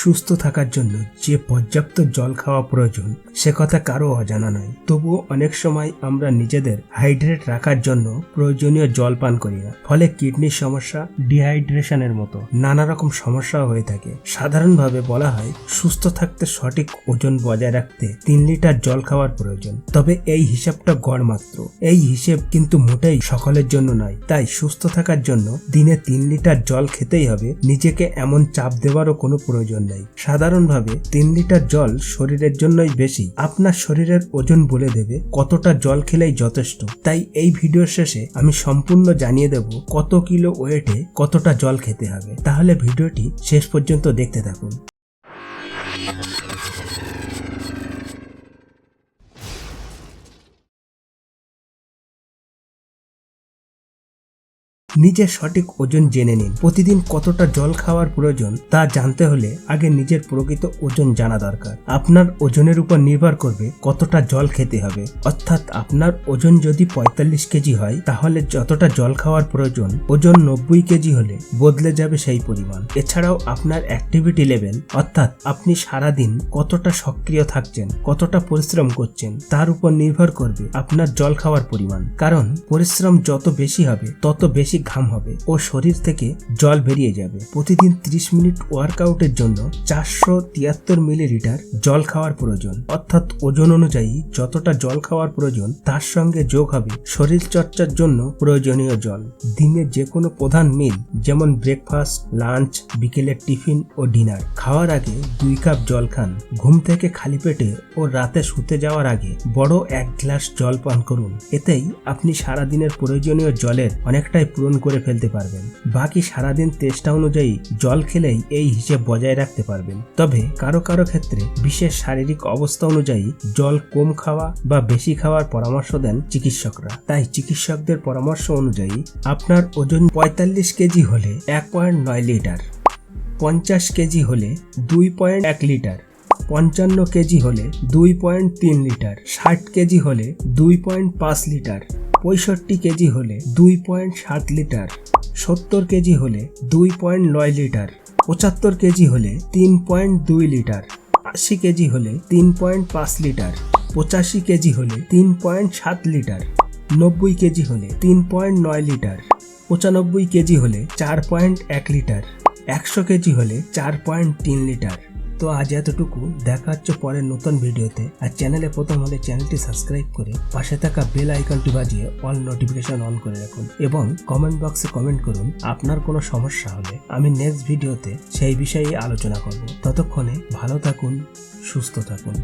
সুস্থ থাকার জন্য যে পর্যাপ্ত জল খাওয়া প্রয়োজন, সে কথা কারও অজানা নয়। তবুও অনেক সময় আমরা নিজেদের হাইড্রেট রাখার জন্য প্রয়োজনীয় জল পান করি না। ফলে কিডনির সমস্যা, ডিহাইড্রেশনের মতো নানা রকম সমস্যা হয়ে থাকে। সাধারণভাবে বলা হয়, সুস্থ থাকতে সঠিক ওজন বজায় রাখতে তিন লিটার জল খাওয়ার প্রয়োজন। তবে এই হিসাবটা গড় মাত্র। এই হিসেব কিন্তু মোটেই সকলের জন্য নয়। তাই সুস্থ থাকার জন্য দিনে তিন লিটার জল খেতেই হবে। নিজেকে এমন চাপ দেওয়ারও কোনো প্রয়োজন নেই সাধারণভাবে তিন লিটার জল শরীরের জন্যই বেশি। আপনার শরীরের ওজন বলে দেবে কতটা জল খেলেই যথেষ্ট। তাই এই ভিডিওর শেষে আমি সম্পূর্ণ জানিয়ে দেব কত কিলো ওয়েটে কতটা জল খেতে হবে। তাহলে ভিডিওটি শেষ পর্যন্ত দেখতে থাকুন। নিজের সঠিক ওজন জেনে নিন। প্রতিদিন কতটা জল খাওয়ার প্রয়োজন তা জানতে হলে আগে নিজের প্রকৃত ওজন জানা দরকার। আপনার ওজনের উপর নির্ভর করবে কতটা জল খেতে হবে। অর্থাৎ আপনার ওজন যদি পঁয়তাল্লিশ কেজি হয়, তাহলে যতটা জল খাওয়ার প্রয়োজন, ওজন নব্বই কেজি হলে বদলে যাবে সেই পরিমাণ। এছাড়াও আপনার অ্যাক্টিভিটি লেভেল অর্থাৎ আপনি সারাদিন কতটা সক্রিয় থাকছেন, কতটা পরিশ্রম করছেন, তার উপর নির্ভর করবে আপনার জল খাওয়ার পরিমাণ। কারণ পরিশ্রম যত বেশি হবে, তত বেশি ঘাম হবে ও শরীর থেকে জল বেরিয়ে যাবে। প্রতিদিন 30 মিনিট ওয়ার্কআউটের জন্য চারশো তিয়াত্তর মিলিলিটার জল খাওয়ার প্রয়োজন। অর্থাৎ ওজন অনুযায়ী যতটা জল খাওয়ার প্রয়োজন, তার সঙ্গে যোগ হবে শরীর চর্চার জন্য প্রয়োজনীয় জল। দিনে যে কোনো প্রধান মিল যেমন ব্রেকফাস্ট, লাঞ্চ, বিকেলের টিফিন ও ডিনার। খাওয়ার আগে দুই কাপ জল খান। ঘুম থেকে খালি পেটে ও রাতে শুতে যাওয়ার আগে বড় এক গ্লাস জল পান করুন। এতেই আপনি সারাদিনের প্রয়োজনীয় জলের অনেকটাই পূরণ করে ফেলতে পারবেন। বাকি সারাদিন চেষ্টা অনুযায়ী জল খেলেই এই হিসেব বজায় রাখতে পারবেন। তবে কারও কারও ক্ষেত্রে বিশেষ শারীরিক অবস্থা অনুযায়ী জল কম খাওয়া বা বেশি খাওয়ার পরামর্শ দেন চিকিৎসকরা। তাই চিকিৎসকদের পরামর্শ অনুযায়ী আপনার ওজন পঁয়তাল্লিশ কেজি হলে এক পয়েন্ট নয় লিটার, পঞ্চাশ কেজি হলে দুই পয়েন্ট এক লিটার, পঞ্চান্ন কেজি হলে দুই পয়েন্ট তিন লিটার, ষাট কেজি হলে দুই পয়েন্ট পাঁচ লিটার। পঁয়ষট্টি কেজি হলে দুই পয়েন্ট সাত লিটার, সত্তর কেজি হলে দুই পয়েন্ট নয় লিটার, পঁচাত্তর কেজি হলে তিন পয়েন্ট দুই লিটার, আশি কেজি হলে তিন পয়েন্ট পাঁচ লিটার, পঁচাশি কেজি হলে তিন পয়েন্ট সাত লিটার, নব্বই কেজি হলে তিন পয়েন্ট নয় লিটার, পঁচানব্বই কেজি হলে চার পয়েন্ট এক লিটার, একশো কেজি হলে চার পয়েন্ট তিন লিটার। তো আজ এতটুকু। দেখা হচ্ছে পরের নতুন ভিডিওতে। আর চ্যানেলে প্রথম হলে চ্যানেলটি সাবস্ক্রাইব করে পাশে থাকা বেল আইকনটি বাজিয়ে অল নোটিফিকেশন অন করে রাখুন এবং কমেন্ট বক্সে কমেন্ট করুন, আপনার কোনো সমস্যা হলে আমি নেক্সট ভিডিওতে সেই বিষয়ে আলোচনা করব। ততক্ষণে ভালো থাকুন, সুস্থ থাকুন।